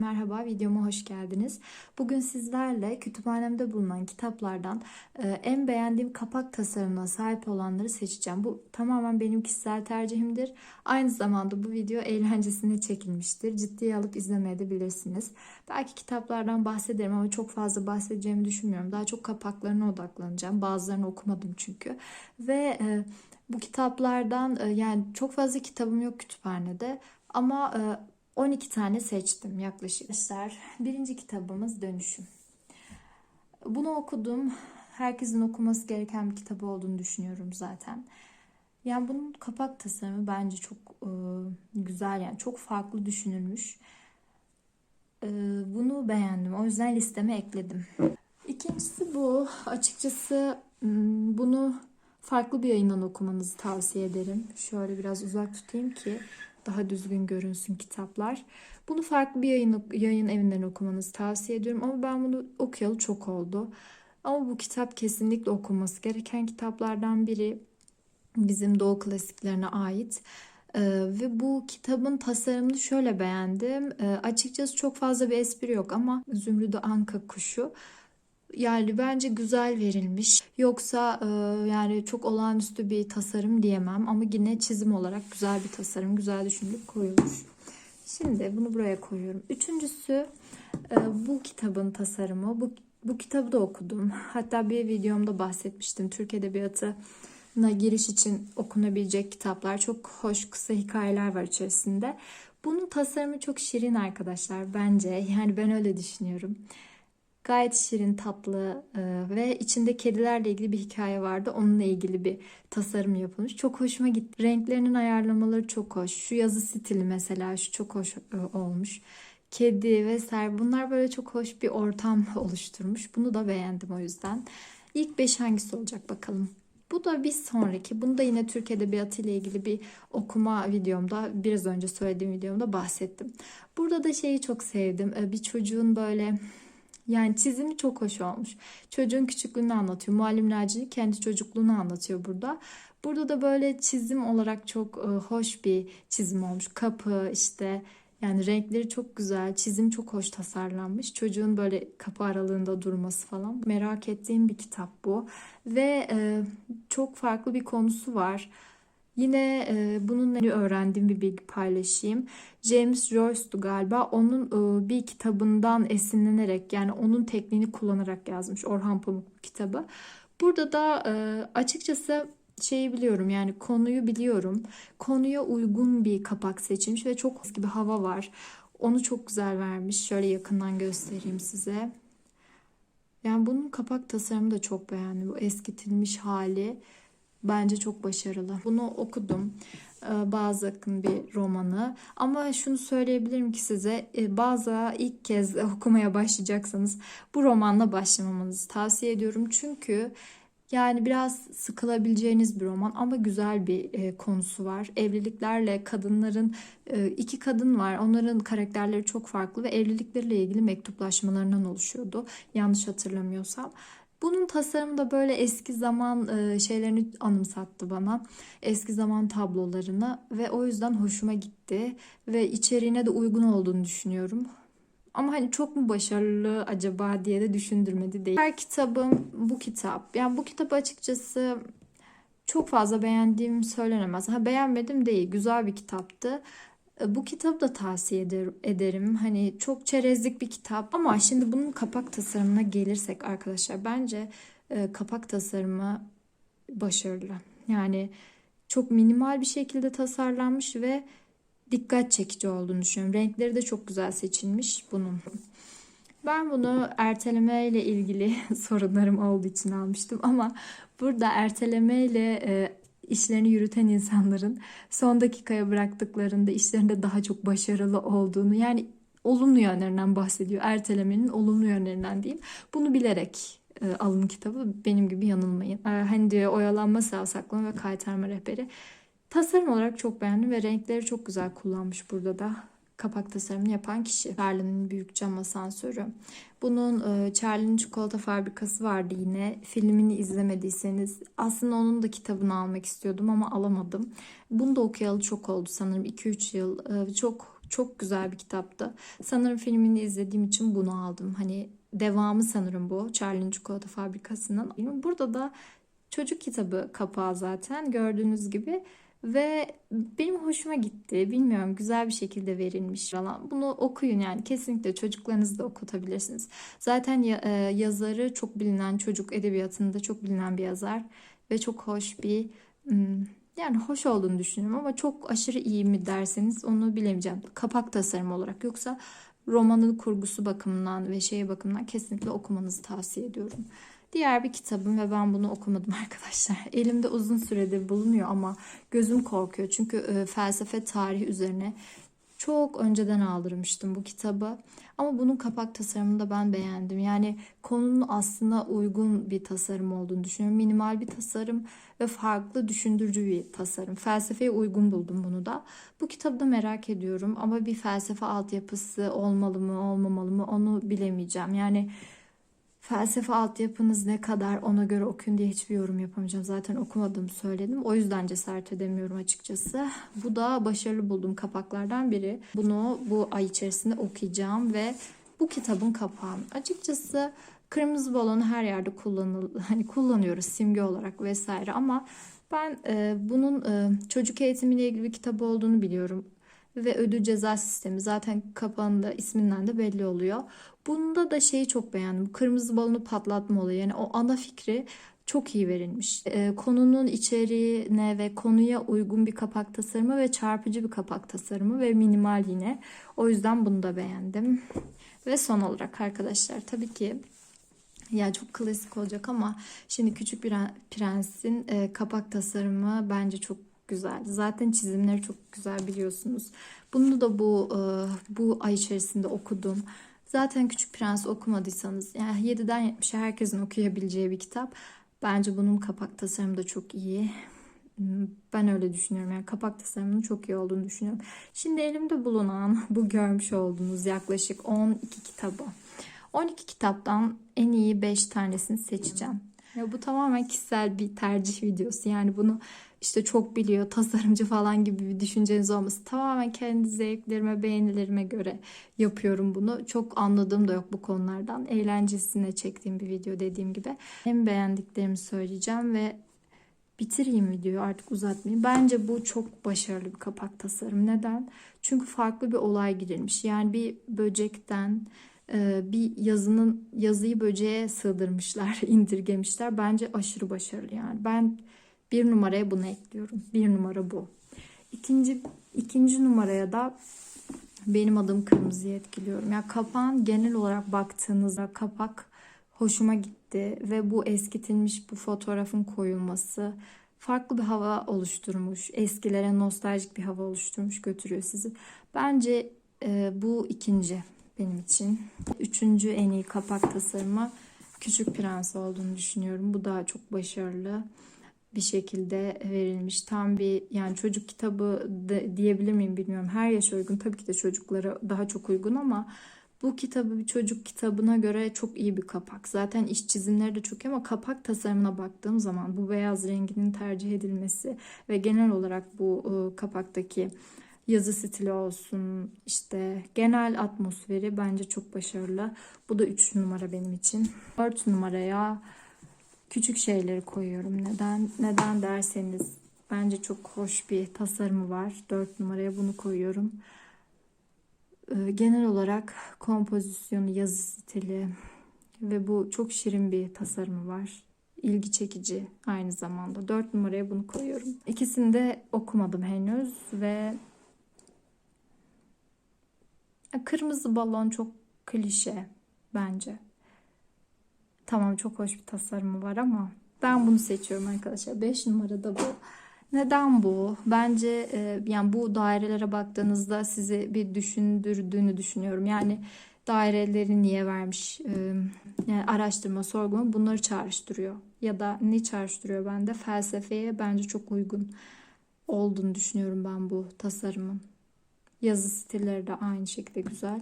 Merhaba, videoma hoş geldiniz. Bugün sizlerle kütüphanemde bulunan kitaplardan e, en beğendiğim kapak tasarımına sahip olanları seçeceğim. Bu tamamen benim kişisel tercihimdir. Aynı zamanda bu video eğlencesine çekilmiştir. Ciddiye alıp izlemeye de bilirsiniz. Belki kitaplardan bahsederim ama çok fazla bahsedeceğimi düşünmüyorum. Daha çok kapaklarına odaklanacağım. Bazılarını okumadım çünkü. Ve e, bu kitaplardan e, yani çok fazla kitabım yok kütüphanede ama 12 tane seçtim yaklaşık. Arkadaşlar birinci kitabımız Dönüşüm. Bunu okudum. Herkesin okuması gereken bir kitap olduğunu düşünüyorum zaten. Yani bunun kapak tasarımı bence çok e, güzel yani çok farklı düşünülmüş. E, bunu beğendim. O yüzden listeme ekledim. İkincisi bu. Açıkçası bunu farklı bir yayından okumanızı tavsiye ederim. Şöyle biraz uzak tutayım ki daha düzgün görünsün kitaplar. Bunu farklı bir yayın, yayın evinden okumanızı tavsiye ediyorum ama ben bunu okuyalı çok oldu. Ama bu kitap kesinlikle okunması gereken kitaplardan biri. Bizim Doğu klasiklerine ait. Ee, ve bu kitabın tasarımını şöyle beğendim. Ee, açıkçası çok fazla bir espri yok ama Zümrüdü Anka kuşu yani bence güzel verilmiş. Yoksa e, yani çok olağanüstü bir tasarım diyemem ama yine çizim olarak güzel bir tasarım, güzel düşünülüp koyulmuş. Şimdi bunu buraya koyuyorum. Üçüncüsü e, bu kitabın tasarımı. Bu, bu kitabı da okudum. Hatta bir videomda bahsetmiştim. Türk Edebiyatı'na giriş için okunabilecek kitaplar. Çok hoş kısa hikayeler var içerisinde. Bunun tasarımı çok şirin arkadaşlar bence. Yani ben öyle düşünüyorum. Gayet şirin, tatlı e, ve içinde kedilerle ilgili bir hikaye vardı. Onunla ilgili bir tasarım yapılmış. Çok hoşuma gitti. Renklerinin ayarlamaları çok hoş. Şu yazı stili mesela şu çok hoş e, olmuş. Kedi vesaire bunlar böyle çok hoş bir ortam oluşturmuş. Bunu da beğendim o yüzden. İlk beş hangisi olacak bakalım. Bu da bir sonraki. Bunu da yine Türk Edebiyatı ile ilgili bir okuma videomda, biraz önce söylediğim videomda bahsettim. Burada da şeyi çok sevdim. E, bir çocuğun böyle yani çizimi çok hoş olmuş. Çocuğun küçüklüğünü anlatıyor. Muallim Naci kendi çocukluğunu anlatıyor burada. Burada da böyle çizim olarak çok e, hoş bir çizim olmuş. Kapı işte yani renkleri çok güzel. Çizim çok hoş tasarlanmış. Çocuğun böyle kapı aralığında durması falan. Merak ettiğim bir kitap bu. Ve e, çok farklı bir konusu var. Yine e, bununla öğrendiğim bir bilgi paylaşayım. James Joyce'du galiba. Onun e, bir kitabından esinlenerek yani onun tekniğini kullanarak yazmış Orhan Pamuk kitabı. Burada da e, açıkçası şeyi biliyorum yani konuyu biliyorum. Konuya uygun bir kapak seçilmiş ve çok eski bir hava var. Onu çok güzel vermiş. Şöyle yakından göstereyim size. Yani bunun kapak tasarımı da çok beğendim. Bu eskitilmiş hali. Bence çok başarılı. Bunu okudum. Ee, bazı akın bir romanı. Ama şunu söyleyebilirim ki size e, bazı ilk kez okumaya başlayacaksanız bu romanla başlamamanızı tavsiye ediyorum. Çünkü yani biraz sıkılabileceğiniz bir roman ama güzel bir e, konusu var. Evliliklerle kadınların e, iki kadın var. Onların karakterleri çok farklı ve evlilikleriyle ilgili mektuplaşmalarından oluşuyordu. Yanlış hatırlamıyorsam. Bunun tasarımı da böyle eski zaman e, şeylerini anımsattı bana. Eski zaman tablolarını ve o yüzden hoşuma gitti ve içeriğine de uygun olduğunu düşünüyorum. Ama hani çok mu başarılı acaba diye de düşündürmedi değil. Her kitabım bu kitap. Yani bu kitap açıkçası çok fazla beğendiğim söylenemez. Ha beğenmedim değil. Güzel bir kitaptı. E, bu kitabı da tavsiye ederim. Hani çok çerezlik bir kitap ama şimdi bunun kapak tasarımına gelirsek arkadaşlar bence e, kapak tasarımı başarılı. Yani çok minimal bir şekilde tasarlanmış ve dikkat çekici olduğunu düşünüyorum. Renkleri de çok güzel seçilmiş bunun. Ben bunu erteleme ile ilgili sorunlarım olduğu için almıştım ama burada erteleme ile e, işlerini yürüten insanların son dakikaya bıraktıklarında işlerinde daha çok başarılı olduğunu yani olumlu yönlerinden bahsediyor. Ertelemenin olumlu yönlerinden diyeyim. Bunu bilerek e, alın kitabı. Benim gibi yanılmayın. E, hani diyor oyalanma, savsaklama ve kaytarma rehberi. Tasarım olarak çok beğendim ve renkleri çok güzel kullanmış burada da kapak tasarımını yapan kişi. Charlie'nin büyük cam asansörü. Bunun e, Charlie'nin çikolata fabrikası vardı yine. Filmini izlemediyseniz aslında onun da kitabını almak istiyordum ama alamadım. Bunu da okuyalı çok oldu sanırım 2-3 yıl. E, çok Çok güzel bir kitaptı. Sanırım filmini izlediğim için bunu aldım. Hani devamı sanırım bu. Charlie'nin Çikolata Fabrikası'nın. Burada da çocuk kitabı kapağı zaten gördüğünüz gibi. Ve benim hoşuma gitti. Bilmiyorum güzel bir şekilde verilmiş falan. Bunu okuyun yani kesinlikle çocuklarınızı da okutabilirsiniz. Zaten e, yazarı çok bilinen çocuk edebiyatında çok bilinen bir yazar ve çok hoş bir hmm, yani hoş olduğunu düşünüyorum ama çok aşırı iyi mi derseniz onu bilemeyeceğim. Kapak tasarımı olarak yoksa romanın kurgusu bakımından ve şey bakımından kesinlikle okumanızı tavsiye ediyorum. Diğer bir kitabım ve ben bunu okumadım arkadaşlar. Elimde uzun süredir bulunuyor ama gözüm korkuyor. Çünkü e, felsefe tarihi üzerine çok önceden aldırmıştım bu kitabı. Ama bunun kapak tasarımını da ben beğendim. Yani konunun aslında uygun bir tasarım olduğunu düşünüyorum. Minimal bir tasarım ve farklı düşündürücü bir tasarım. Felsefeye uygun buldum bunu da. Bu kitabı da merak ediyorum ama bir felsefe altyapısı olmalı mı olmamalı mı onu bilemeyeceğim. Yani felsefe altyapınız ne kadar ona göre okuyun diye hiçbir yorum yapamayacağım. Zaten okumadığımı söyledim. O yüzden cesaret edemiyorum açıkçası. Bu da başarılı bulduğum kapaklardan biri. Bunu bu ay içerisinde okuyacağım ve bu kitabın kapağı. Açıkçası kırmızı balonu her yerde kullanıl hani kullanıyoruz simge olarak vesaire ama ben e, bunun e, çocuk eğitimiyle ilgili bir kitap olduğunu biliyorum ve ödül ceza sistemi zaten kapağında isminden de belli oluyor. Bunda da şeyi çok beğendim. Kırmızı balonu patlatma olayı. Yani o ana fikri çok iyi verilmiş. Ee, konunun içeriğine ve konuya uygun bir kapak tasarımı ve çarpıcı bir kapak tasarımı ve minimal yine. O yüzden bunu da beğendim. Ve son olarak arkadaşlar tabii ki ya çok klasik olacak ama şimdi Küçük Pre- Prens'in e, kapak tasarımı bence çok güzel. Zaten çizimleri çok güzel biliyorsunuz. Bunu da bu e, bu ay içerisinde okudum. Zaten Küçük Prens okumadıysanız yani 7'den 70'e herkesin okuyabileceği bir kitap. Bence bunun kapak tasarımı da çok iyi. Ben öyle düşünüyorum. Yani kapak tasarımının çok iyi olduğunu düşünüyorum. Şimdi elimde bulunan bu görmüş olduğunuz yaklaşık 12 kitabı. 12 kitaptan en iyi 5 tanesini seçeceğim. Ya bu tamamen kişisel bir tercih videosu. Yani bunu işte çok biliyor, tasarımcı falan gibi bir düşünceniz olmasın. Tamamen kendi zevklerime, beğenilerime göre yapıyorum bunu. Çok anladığım da yok bu konulardan. Eğlencesine çektiğim bir video dediğim gibi. Hem beğendiklerimi söyleyeceğim ve bitireyim videoyu artık uzatmayayım. Bence bu çok başarılı bir kapak tasarım. Neden? Çünkü farklı bir olay girilmiş. Yani bir böcekten bir yazının yazıyı böceğe sığdırmışlar, indirgemişler. Bence aşırı başarılı yani. Ben bir numaraya bunu ekliyorum. Bir numara bu. İkinci ikinci numaraya da benim adım kırmızıya etkiliyorum. Ya kapağın genel olarak baktığınızda kapak hoşuma gitti ve bu eskitilmiş bu fotoğrafın koyulması farklı bir hava oluşturmuş. Eskilere nostaljik bir hava oluşturmuş götürüyor sizi. Bence e, bu ikinci benim için. Üçüncü en iyi kapak tasarımı Küçük Prens olduğunu düşünüyorum. Bu da çok başarılı bir şekilde verilmiş. Tam bir yani çocuk kitabı de, diyebilir miyim bilmiyorum. Her yaşa uygun tabii ki de çocuklara daha çok uygun ama bu kitabı bir çocuk kitabına göre çok iyi bir kapak. Zaten iş çizimleri de çok iyi ama kapak tasarımına baktığım zaman bu beyaz renginin tercih edilmesi ve genel olarak bu e, kapaktaki yazı stili olsun işte genel atmosferi bence çok başarılı. Bu da 3 numara benim için. 4 numaraya küçük şeyleri koyuyorum. Neden? Neden derseniz bence çok hoş bir tasarımı var. 4 numaraya bunu koyuyorum. Ee, Genel olarak kompozisyonu, yazı stili ve bu çok şirin bir tasarımı var. İlgi çekici aynı zamanda. 4 numaraya bunu koyuyorum. İkisini de okumadım henüz ve kırmızı balon çok klişe bence. Tamam çok hoş bir tasarımı var ama ben bunu seçiyorum arkadaşlar. 5 numarada bu. Neden bu? Bence e, yani bu dairelere baktığınızda sizi bir düşündürdüğünü düşünüyorum. Yani daireleri niye vermiş? E, yani araştırma, sorgulama bunları çağrıştırıyor. Ya da ne çağrıştırıyor bende? Felsefeye bence çok uygun olduğunu düşünüyorum ben bu tasarımın. Yazı stilleri de aynı şekilde güzel.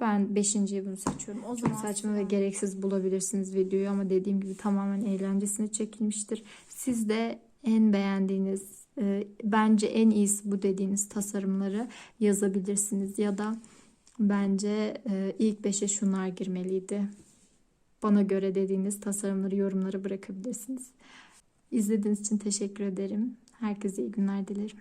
Ben beşinciyi bunu seçiyorum. O zaman saçma ve gereksiz bulabilirsiniz videoyu ama dediğim gibi tamamen eğlencesine çekilmiştir. Siz de en beğendiğiniz e, bence en iyisi bu dediğiniz tasarımları yazabilirsiniz ya da bence e, ilk 5'e şunlar girmeliydi. Bana göre dediğiniz tasarımları yorumlara bırakabilirsiniz. İzlediğiniz için teşekkür ederim. Herkese iyi günler dilerim.